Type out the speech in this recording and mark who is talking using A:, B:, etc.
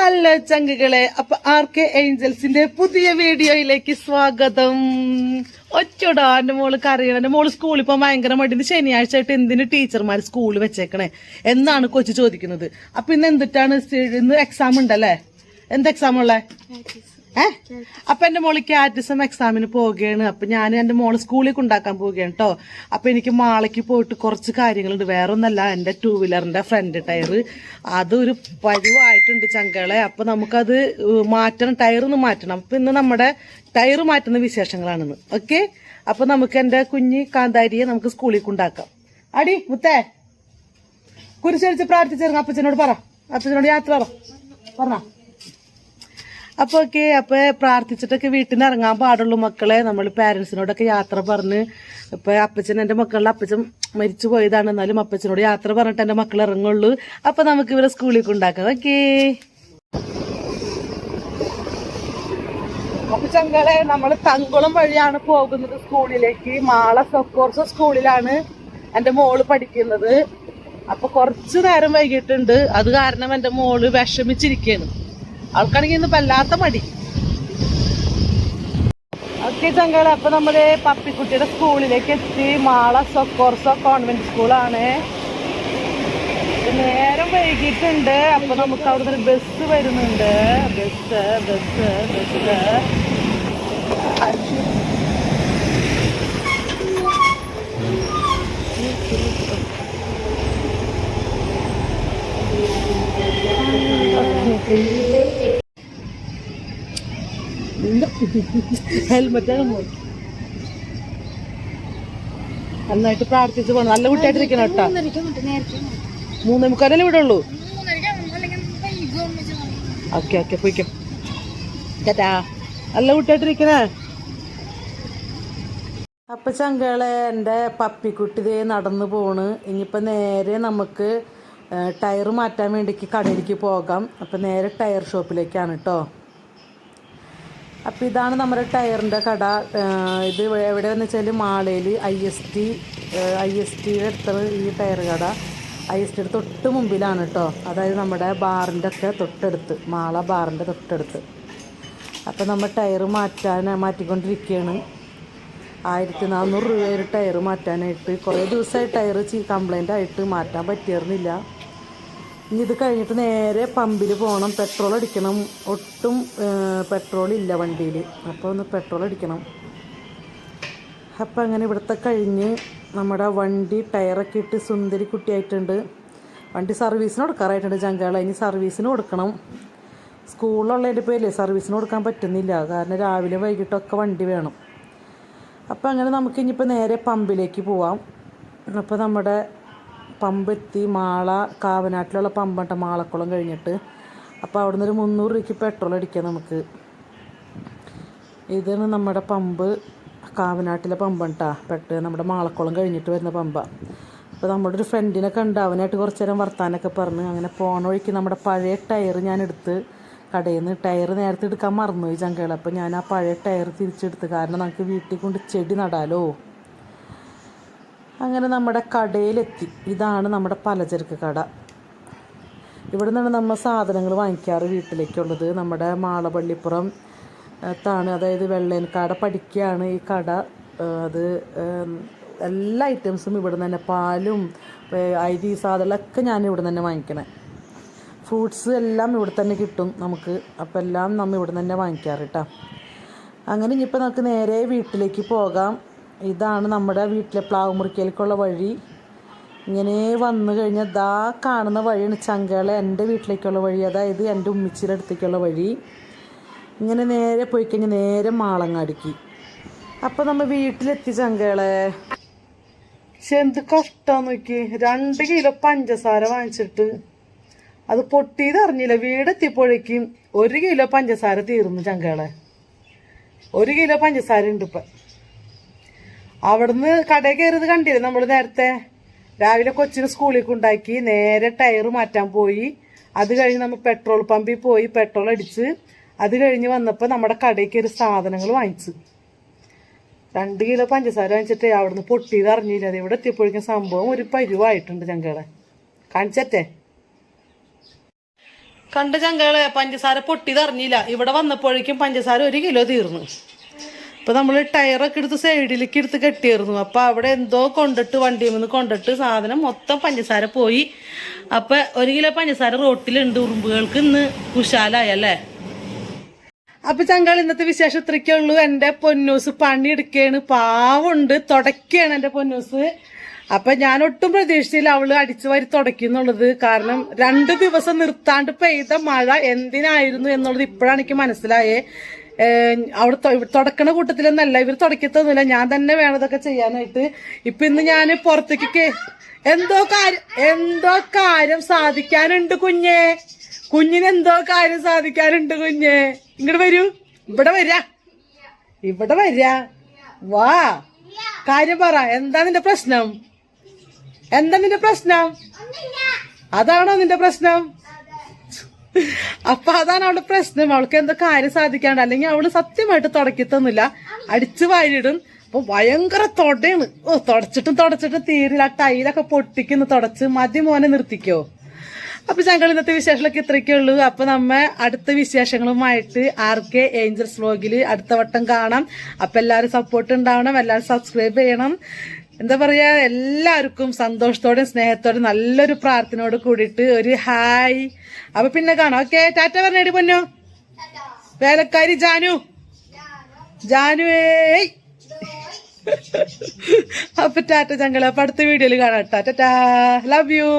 A: Hello ചങ്കുകളെ അപ്പൊ R K ഏഞ്ചൽസിന്റെ പുതിയ വീഡിയോയിലേക്ക് സ്വാഗതം. ഒറ്റടാ എന്റെ മോൾ കറിയണം എന്റെ മോൾ സ്കൂളിൽ പോകാൻ ഭയങ്കര മടി. ശനിയാഴ്ച ആയിട്ട് എന്തിന് ടീച്ചർമാർ സ്കൂളിൽ വെച്ചേക്കണേ? എന്നാണ് കൊച്ചു ചോദിക്കുന്നത്. അപ്പൊ ഇന്ന് എന്തിട്ടാണ്? ഇന്ന് എക്സാം ഉണ്ടല്ലേ? എന്ത് എക്സാം ഉള്ളേ? ഏ? അപ്പൊ എന്റെ മോൾ കാറ്റിസം എക്സാമിന് പോവുകയാണ്. അപ്പൊ ഞാൻ എന്റെ മോൾ സ്കൂളിൽ കൊണ്ടാക്കാൻ പോവുകയാണ് കേട്ടോ അപ്പൊ എനിക്ക് മാളയ്ക്ക് പോയിട്ട് കുറച്ച് കാര്യങ്ങളുണ്ട്. വേറൊന്നല്ല എന്റെ ടൂ വീലറിന്റെ ഫ്രണ്ട് ടയർ അതൊരു പരുവായിട്ടുണ്ട് ചങ്കളെ. അപ്പൊ നമുക്കത് ഏഹ്, മാറ്റണം. ടയർ ഒന്ന് മാറ്റണം. അപ്പൊ ഇന്ന് നമ്മുടെ ടയർ മാറ്റുന്ന വിശേഷങ്ങളാണെന്ന്. ഓക്കെ അപ്പൊ നമുക്ക് എന്റെ കുഞ്ഞ് കാന്താരിയെ നമുക്ക് സ്കൂളിൽ കൊണ്ടാക്കാം അടി മുത്തേ. കുരിശടിച്ച് പ്രാർത്ഥിച്ചിരുന്നു അപ്പച്ചനോട് പറ. അപ്പച്ചനോട് യാത്ര പറ. പറഞ്ഞ? അപ്പൊ ഓക്കെ അപ്പൊ പ്രാർത്ഥിച്ചിട്ടൊക്കെ വീട്ടിൽ നിന്ന് ഇറങ്ങാൻ പാടുള്ളൂ മക്കളെ. നമ്മൾ പാരന്റ്സിനോടൊക്കെ യാത്ര പറഞ്ഞ് ഇപ്പൊ അപ്പച്ചൻ എന്റെ മക്കളുടെ അപ്പച്ചൻ മരിച്ചു പോയതാണ്. എന്നാലും അപ്പച്ചനോട് യാത്ര പറഞ്ഞിട്ട് എന്റെ മക്കൾ ഇറങ്ങുള്ളൂ. അപ്പൊ നമുക്ക് ഇവരെ സ്കൂളിൽ കൊണ്ടാക്കാം ഓക്കേ അപ്പൊ ചങ്കളെ നമ്മൾ തങ്കുളം വഴിയാണ് പോകുന്നത് സ്കൂളിലേക്ക് മാള സൊക്കോർസ് സ്കൂളിലാണ് എന്റെ മോൾ പഠിക്കുന്നത്. അപ്പൊ കുറച്ചു നേരം വൈകിട്ടുണ്ട്. അത് കാരണം എന്റെ മോൾ വിഷമിച്ചിരിക്കുകയാണ് ആൾക്കാണെങ്കിൽ ഇന്ന് വല്ലാത്ത മടി. ഓക്കെ ചങ്കളെ അപ്പൊ നമ്മുടെ പപ്പിക്കുട്ടിയുടെ സ്കൂളിലേക്ക് എത്തി. മാള സൊക്കോർസോ കോൺവെന്റ് സ്കൂളാണ് നേരം വൈകിട്ടുണ്ട്. അപ്പൊ നമുക്ക് അവിടുന്ന് ഒരു ബസ് വരുന്നുണ്ട്. ബസ് ബസ് ബസ് ഹെൽമെറ്റ് നന്നായിട്ട് പ്രാർത്ഥിച്ച് പോണം. നല്ല കുട്ടിയായിട്ടിരിക്കണം കേട്ടോ. മൂന്നേ മുക്കാലല്ലേ ഇവിടെ ഉള്ളൂ? ഓക്കെ ഓക്കെ പോയിക്കോ. കേട്ടാ നല്ല കുട്ടിയായിട്ടിരിക്കണേ. അപ്പൊ ചങ്കളെ എന്റെ പപ്പിക്കുട്ടി ദേ നടന്നു പോണ്. ഇനിയിപ്പോൾ നേരെ നമുക്ക് ടയർ മാറ്റാൻ വേണ്ടിക്ക് കടയിലേക്ക് പോകാം. അപ്പം നേരെ ടയർ ഷോപ്പിലേക്കാണ് കേട്ടോ അപ്പോൾ ഇതാണ് നമ്മുടെ ടയറിന്റെ കട. ഇത് ഇത് എവിടെയെന്ന് വെച്ചാൽ മാളയിൽ I S T I S ടിയുടെ അടുത്താണ് ഈ ടയർ കട. ഐ എസ് ടിയുടെ തൊട്ട് മുമ്പിലാണ് കേട്ടോ അതായത് നമ്മുടെ ബാറിന്റെ ഒക്കെ തൊട്ടടുത്ത് മാള ബാറിന്റെ തൊട്ടടുത്ത്. അപ്പോൾ നമ്മൾ ടയർ മാറ്റാൻ മാറ്റിക്കൊണ്ടിരിക്കുകയാണ് ആയിരത്തി നാനൂറ് രൂപ ഒരു ടയർ മാറ്റാനായിട്ട്. കുറേ ദിവസമായി ടയർ കംപ്ലൈന്റ് ആയിട്ട് മാറ്റാൻ പറ്റിയിരുന്നില്ല. ഇനി ഇത് കഴിഞ്ഞിട്ട് നേരെ പമ്പിൽ പോകണം പെട്രോൾ അടിക്കണം. ഒട്ടും പെട്രോൾ ഇല്ല വണ്ടിയിൽ അപ്പോൾ ഒന്ന് പെട്രോൾ അടിക്കണം. അപ്പം അങ്ങനെ ഇവിടുത്തെ കഴിഞ്ഞ് നമ്മുടെ വണ്ടി ടയറൊക്കെ ഇട്ട് സുന്ദരി കുട്ടിയായിട്ടുണ്ട്. വണ്ടി സർവീസിന് കൊടുക്കാറായിട്ടുണ്ട് ചങ്കാള. ഇനി സർവീസിന് കൊടുക്കണം. സ്കൂളിലുള്ളതിന്റെ പേരിൽ സർവീസിന് കൊടുക്കാൻ പറ്റുന്നില്ല. കാരണം രാവിലെ വൈകിട്ടൊക്കെ വണ്ടി വേണം. അപ്പോൾ അങ്ങനെ നമുക്ക് ഇനിയിപ്പോൾ നേരെ പമ്പിലേക്ക് പോവാം. അപ്പോൾ നമ്മുടെ പമ്പ് എത്തി മാള കാവനാട്ടിലുള്ള പമ്പട്ട മാളക്കുളം കഴിഞ്ഞിട്ട്. അപ്പോൾ അവിടെ നിന്നൊരു മുന്നൂറ് രൂപയ്ക്ക് പെട്രോൾ അടിക്കാം നമുക്ക്. ഇതാണ് നമ്മുടെ പമ്പ് കാവനാട്ടിലെ പമ്പാണ് പെട്ട പെട്ട് നമ്മുടെ മാളക്കുളം കഴിഞ്ഞിട്ട് വരുന്ന പമ്പ. അപ്പോൾ നമ്മുടെ ഒരു ഫ്രണ്ടിനെ കണ്ട് അവനായിട്ട് കുറച്ച് നേരം വർത്താനൊക്കെ പറഞ്ഞ് അങ്ങനെ പോണ വഴിക്ക് നമ്മുടെ പഴയ ടയർ ഞാൻ എടുത്ത് കടയിൽ നിന്ന് ടയർ നേരത്തെ എടുക്കാൻ മറന്നുപോയി ചങ്കകൾ അപ്പോൾ ഞാൻ ആ പഴയ ടയർ തിരിച്ചെടുത്ത്. കാരണം നമുക്ക് വീട്ടിൽ കൊണ്ട് ചെടി നടാലോ. അങ്ങനെ നമ്മുടെ കടയിലെത്തി. ഇതാണ് നമ്മുടെ പലചരക്ക് കട. ഇവിടെ നിന്നാണ് നമ്മൾ സാധനങ്ങൾ വാങ്ങിക്കാറ് വീട്ടിലേക്കുള്ളത്. നമ്മുടെ മാളപള്ളിപ്പുറം ത്താണ്. അതായത് വെള്ളേൻകാട പഠിക്കുകയാണ് ഈ കട. അത് എല്ലാ ഐറ്റംസും ഇവിടെ തന്നെ പാലും അരി സാധനങ്ങളൊക്കെ ഞാൻ ഇവിടെ തന്നെ വാങ്ങിക്കണേ. ഫ്രൂട്ട്സ് എല്ലാം ഇവിടെ തന്നെ കിട്ടും നമുക്ക്. അപ്പോൾ എല്ലാം നമ്മൾ ഇവിടെ തന്നെ വാങ്ങിക്കാറ് കേട്ടോ അങ്ങനെ ഇനിയിപ്പോൾ നമുക്ക് നേരെ വീട്ടിലേക്ക് പോകാം. ഇതാണ് നമ്മുടെ വീട്ടിലെ പ്ലാവ് മുറിക്കലേക്കുള്ള വഴി. ഇങ്ങനെ വന്നു കഴിഞ്ഞാൽ ദാ കാണുന്ന വഴിയാണ് ചങ്കകളെ എന്റെ വീട്ടിലേക്കുള്ള വഴി. അതായത് എന്റെ ഉമ്മിച്ചിയുടെ അടുത്തേക്കുള്ള വഴി. ഇങ്ങനെ നേരെ പോയി കഴിഞ്ഞാൽ നേരെ മാളങ്ങാടിക്ക്. അപ്പോൾ നമ്മൾ വീട്ടിലെത്തി ചങ്കകളെ. പക്ഷെ എന്ത് കഷ്ടം നോക്കി രണ്ട് കിലോ പഞ്ചസാര വാങ്ങിച്ചിട്ട്. അത് പൊട്ടിയത് അറിഞ്ഞില്ല. വീടെത്തിയപ്പോഴേക്കും ഒരു കിലോ പഞ്ചസാര തീർന്നു ചങ്കകളെ. ഒരു കിലോ പഞ്ചസാര ഉണ്ട് ഇപ്പം. അവിടുന്ന് കടയിൽ കയറിയത് കണ്ടില്ല നമ്മൾ നേരത്തെ? രാവിലെ കൊച്ചിന് സ്കൂളിൽ കൊണ്ടാക്കി നേരെ ടയർ മാറ്റാൻ പോയി. അത് കഴിഞ്ഞ് നമ്മൾ പെട്രോൾ പമ്പിൽ പോയി പെട്രോൾ അടിച്ച്. അത് കഴിഞ്ഞ് വന്നപ്പോൾ നമ്മുടെ കടയിൽ ഒരു സാധനങ്ങൾ വാങ്ങിച്ചു. രണ്ട് കിലോ പഞ്ചസാര വാങ്ങിച്ചിട്ട് അവിടുന്ന് പൊട്ടിയത് അറിഞ്ഞില്ല. അത് ഇവിടെ എത്തിയപ്പോഴേക്കും സംഭവം ഒരു പരുവായിട്ടുണ്ട് ഞങ്ങളെ കാണിച്ചറ്റേ കണ്ട ചങ്കളെ പഞ്ചസാര പൊട്ടിയത് അറിഞ്ഞില്ല. ഇവിടെ വന്നപ്പോഴേക്കും പഞ്ചസാര ഒരു കിലോ തീർന്നു. ഇപ്പൊ നമ്മൾ ടയറൊക്കെ എടുത്ത് സൈഡിലേക്ക് എടുത്ത് കെട്ടിയിരുന്നു അപ്പൊ അവിടെ എന്തോ കൊണ്ടിട്ട് വണ്ടിയിൽ നിന്ന് കൊണ്ടിട്ട് സാധനം മൊത്തം പഞ്ചസാര പോയി. അപ്പൊ ഒരു കിലോ പഞ്ചസാര റോട്ടിലുണ്ട് ഉറുമ്പുകൾക്ക് ഇന്ന്. കുശാലായല്ലേ? അപ്പൊ ചങ്കൾ ഇന്നത്തെ വിശേഷം ഇത്രയ്ക്കേ ഉള്ളൂ. എന്റെ പൊന്നൂസ് പണിയെടുക്കുകയാണ് പാവുണ്ട് തുടക്കുകയാണ് എന്റെ പൊന്നൂസ്. അപ്പൊ ഞാൻ ഒട്ടും പ്രതീക്ഷിച്ചില്ല അവൾ അടിച്ചു വാരി തുടക്കുന്നുള്ളത് കാരണം രണ്ട് ദിവസം നിർത്താണ്ട് പെയ്ത മഴ എന്തിനായിരുന്നു എന്നുള്ളത് ഇപ്പോഴാണ് എനിക്ക് മനസ്സിലായേ. അവിടെ തുടക്കണ കൂട്ടത്തിലൊന്നല്ല ഇവർ തുടക്കത്തൊന്നുമില്ല. ഞാൻ തന്നെ വേണതൊക്കെ ചെയ്യാനായിട്ട്. ഇപ്പൊ ഇന്ന് ഞാൻ പുറത്തേക്ക് എന്തോ കാര്യം എന്തോ കാര്യം സാധിക്കാനുണ്ട് കുഞ്ഞേ. കുഞ്ഞിന് എന്തോ കാര്യം സാധിക്കാനുണ്ട് കുഞ്ഞേ. ഇങ്ങോട്ട് വരൂ. ഇവിടെ വരാ. ഇവിടെ വരാ. വാ. കാര്യം പറ. എന്താ നിന്റെ പ്രശ്നം? എന്താ നിന്റെ പ്രശ്നം? അതാണോ നിന്റെ പ്രശ്നം? അപ്പൊ അതാണ് അവളുടെ പ്രശ്നം. അവൾക്ക് എന്തോ കാര്യം സാധിക്കാണ്ട്. അല്ലെങ്കിൽ അവൾ സത്യമായിട്ട് തുടക്കത്തൊന്നുമില്ല അടിച്ചു വാരിടും അപ്പൊ ഭയങ്കര തൊടയാണ്. ഓ തുടച്ചിട്ടും തുടച്ചിട്ടും തീരില്ല. ആ ടൈലൊക്കെ പൊട്ടിക്കുന്നു. തുടച്ച് മതി മോനെ നിർത്തിക്കോ. അപ്പൊ ഞങ്ങൾ ഇന്നത്തെ വിശേഷങ്ങളൊക്കെ ഇത്രയൊക്കെ ഉള്ളൂ. അപ്പൊ നമ്മ അടുത്ത വിശേഷങ്ങളുമായിട്ട് ആർ കെ ഏഞ്ചൽസ് വ്ലോഗിൽ അടുത്ത വട്ടം കാണാം. അപ്പൊ എല്ലാവരും സപ്പോർട്ട് ഉണ്ടാവണം. എല്ലാവരും സബ്സ്ക്രൈബ് ചെയ്യണം. എന്താ പറയാ എല്ലാവർക്കും സന്തോഷത്തോടെയും സ്നേഹത്തോടെ നല്ലൊരു പ്രാർത്ഥനയോട് കൂടിയിട്ട് ഒരു ഹായ്. അപ്പൊ പിന്നെ കാണാം. ഓക്കെ ടാറ്റ പറഞ്ഞേടി പൊന്നു? വേലക്കാരി ജാനു. ജാനുവേ അപ്പൊ ടാറ്റ ചങ്കള അപ്പൊ അടുത്ത വീഡിയോയിൽ കാണാം ടാറ്റ. Love you